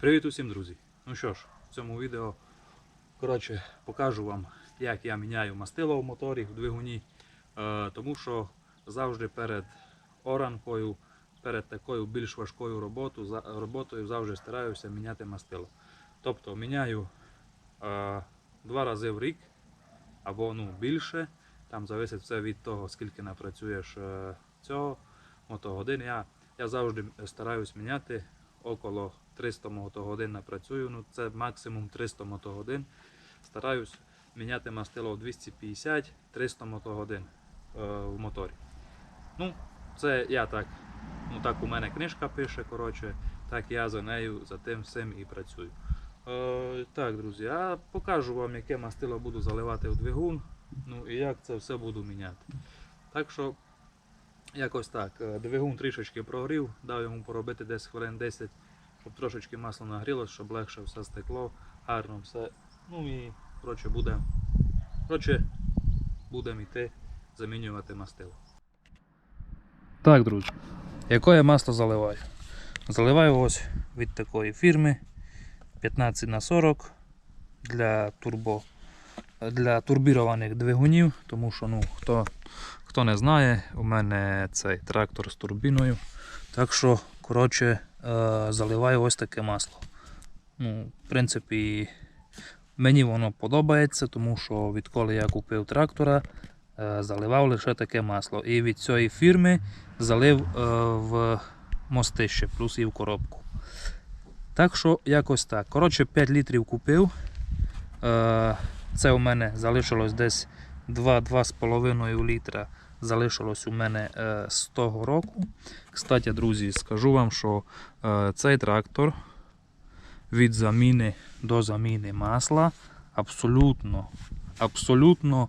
Привіт усім, друзі! Ну що ж, в цьому відео коротше, покажу вам, як я міняю мастило в моторі, в двигуні. Е, тому що завжди перед оранкою, перед такою більш важкою роботою завжди стараюся міняти мастило. Тобто міняю е, два рази в рік або ну, більше. Там залежить все від того, скільки напрацюєш е, цього мотогодин. Я, я завжди стараюсь міняти около 300 мотогодин напрацюю. Ну, це максимум 300 мотогодин. Стараюсь міняти мастило в 250-300 мотогодин е, в моторі. Ну, це я так. Ну так у мене книжка пише, коротше, так я за нею, за тим всім і працюю. Е, так, друзі, я покажу вам, яке мастило буду заливати в двигун, ну і як це все буду міняти. Так що, якось так. Е, Двигун трішечки прогрів, дав йому поробити десь хвилин 10, щоб трошечки масло нагрілося, щоб легше все стекло, гарно все. Ну і коротше, буде, коротше, будемо йти замінювати мастило. Так, друзі, яке я масло заливаю? Заливаю ось від такої фірми 15 на 40 для турбо для турбірованих двигунів, тому що ну, хто, хто не знає, у мене цей трактор з турбіною. Так що, коротше, е, заливаю ось таке масло. Ну, в принципі, мені воно подобається, тому що відколи я купив трактора, е, заливав лише таке масло. І від цієї фірми залив е, в мостище, плюс і в коробку. Так що якось так. Коротше, 5 літрів купив. Це у мене залишилось десь 2-2,5 літра. Залишилось у мене е, з того року. Кстати, друзі, скажу вам, що е, цей трактор від заміни до заміни масла абсолютно, абсолютно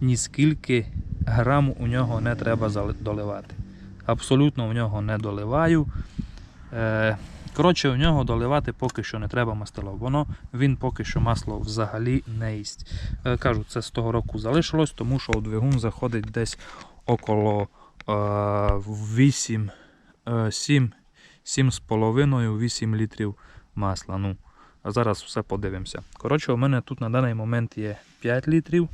ні скільки грам у нього не треба доливати. Абсолютно в нього не доливаю. Коротше, у нього доливати поки що не треба мастило. Воно він поки що масло взагалі не їсть. Е, Кажу, це з того року залишилось, тому що у двигун заходить десь около е, 8, е, 7, 7,5-8 літрів масла. Ну, а зараз все подивимося. Коротше, у мене тут на даний момент є 5 літрів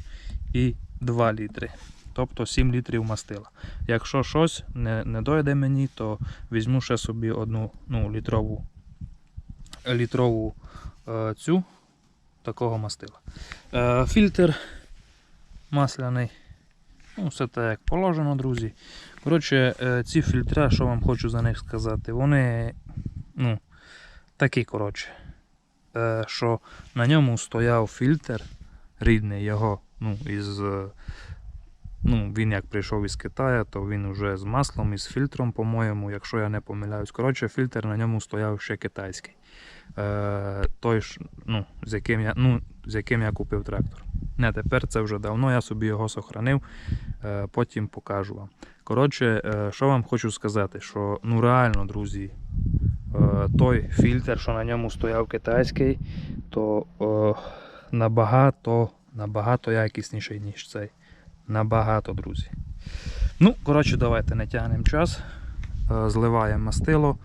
і 2 літри. Тобто 7 літрів мастила. Якщо щось не, не дойде мені, то візьму ще собі одну ну, літрову, літрову е, цю такого мастила. Е, фільтр масляний. Ну, все так як положено, друзі. Коротше, е, ці фільтри, що вам хочу за них сказати, вони ну, такі, коротше, е, що на ньому стояв фільтр рідний його, ну, із. Ну, він як прийшов із Китаю, то він вже з маслом і з фільтром, по-моєму, якщо я не помиляюсь. Коротше, фільтр на ньому стояв ще китайський. Е, той ну, з яким я, ну, з яким я купив трактор. Не, тепер це вже давно, я собі його сохранив, е, потім покажу вам. Коротше, е, що вам хочу сказати, що ну реально, друзі, е, той фільтр, що на ньому стояв китайський, то е, набагато, набагато якісніший, ніж цей. Набагато, друзі. Ну, коротше, давайте не тягнемо час. Е, Зливаємо мастило.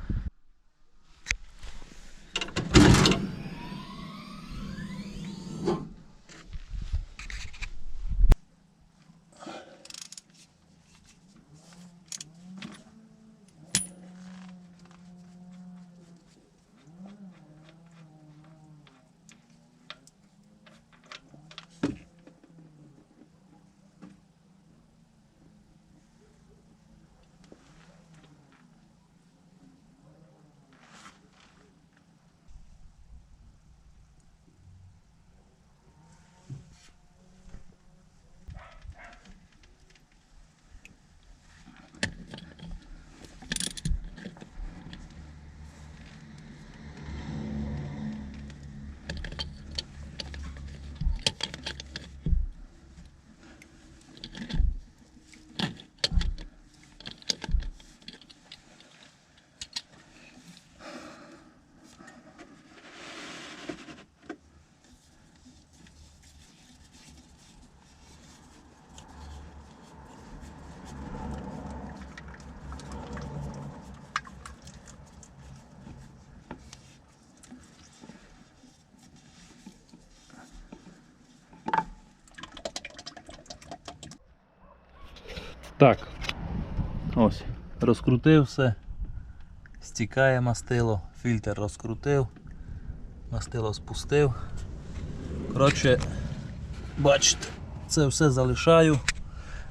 Так. Ось. Розкрутив все. Стікає мастило, фільтр розкрутив, мастило спустив. Коротше, бачите, це все залишаю.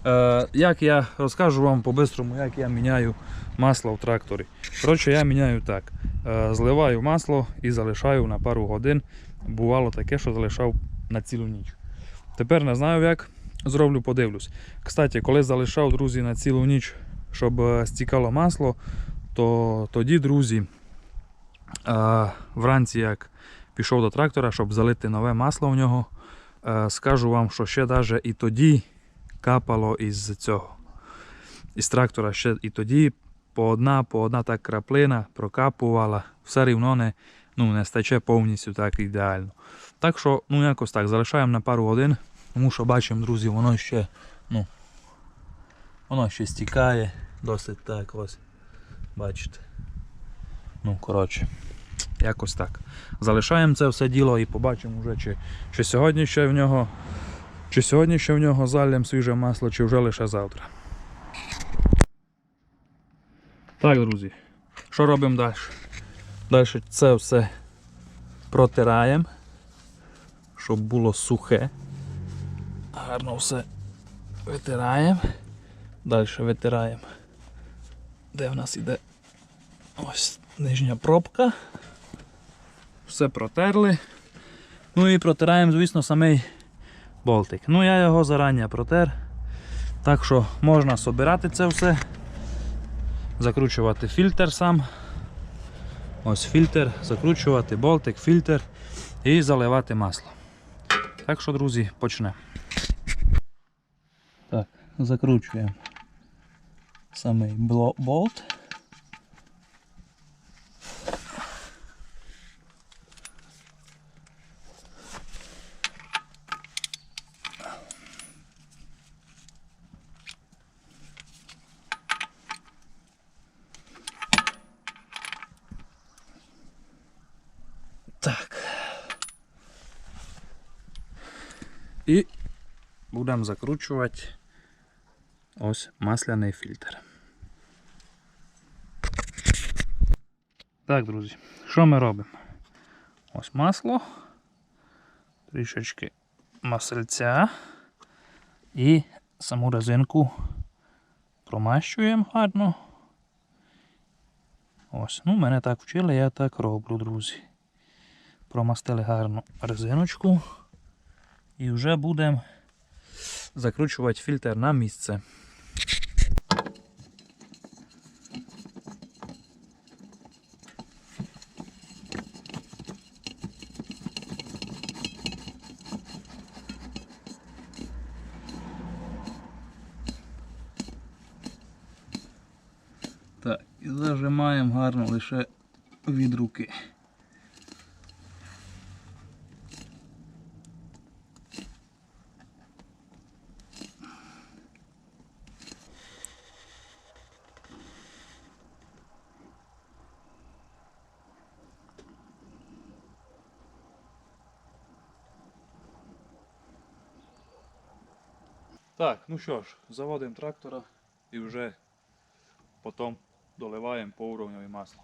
Е, як я розкажу вам по-бистрому, як я міняю масло в тракторі. Коротше, я міняю так. Е, зливаю масло і залишаю на пару годин. Бувало таке, що залишав на цілу ніч. Тепер не знаю як. Зроблю, подивлюсь. Кстати, коли залишав друзі на цілу ніч, щоб е, стікало масло, то тоді, друзі, е, вранці, як пішов до трактора, щоб залити нове масло в нього, е, скажу вам, що ще навіть і тоді капало із цього. Із трактора ще і тоді по одна, по одна так краплина прокапувала, все рівно не, ну, не стече повністю так ідеально. Так що, ну якось так, залишаємо на пару годин, тому що бачимо, друзі, воно ще, ну, воно ще стікає, досить так ось. Бачите. Ну, коротше, якось так. Залишаємо це все діло і побачимо вже, чи, чи сьогодні ще в нього. Чи сьогодні ще в нього залям свіже масло, чи вже лише завтра. Так, друзі. Що робимо далі? Далі це все протираємо, щоб було сухе. Гарно все витираємо. Далі витираємо. Де в нас іде ось нижня пробка. Все протерли. Ну і протираємо, звісно, самий болтик. Ну я його зарані протер. Так що можна собирати це все, закручувати фільтр сам. Ось фільтр, закручувати болтик, фільтр і заливати масло. Так що, друзі, почнемо. Закручуємо самий болт. Так. І будемо закручувати ось масляний фільтр. Так, друзі, що ми робимо? Ось масло, трішечки масельця і саму резинку промащуємо гарно. Ось, ну мене так вчили, я так роблю, друзі. Промастили гарну резиночку і вже будемо закручувати фільтр на місце. Так, і зажимаємо гарно лише від руки. Так, ну що ж, заводимо трактора і вже потім доливаємо по уровню масло.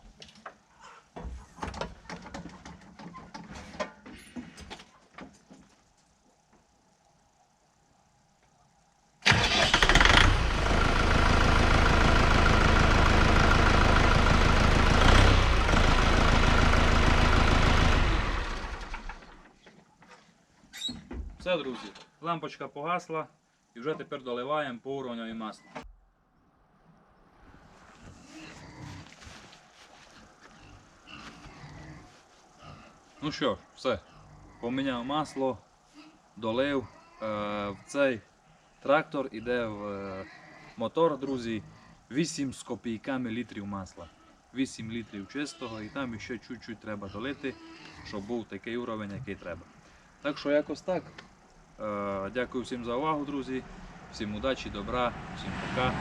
Все, друзі, лампочка погасла і вже тепер доливаємо по уровню масло. Ну що все. Поміняв масло, долив. Е, в цей трактор іде в е, мотор, друзі, 8 з копійками літрів масла. 8 літрів чистого і там ще чуть-чуть треба долити, щоб був такий уровень, який треба. Так що якось так. Е, дякую всім за увагу, друзі. Всім удачі, добра, всім пока.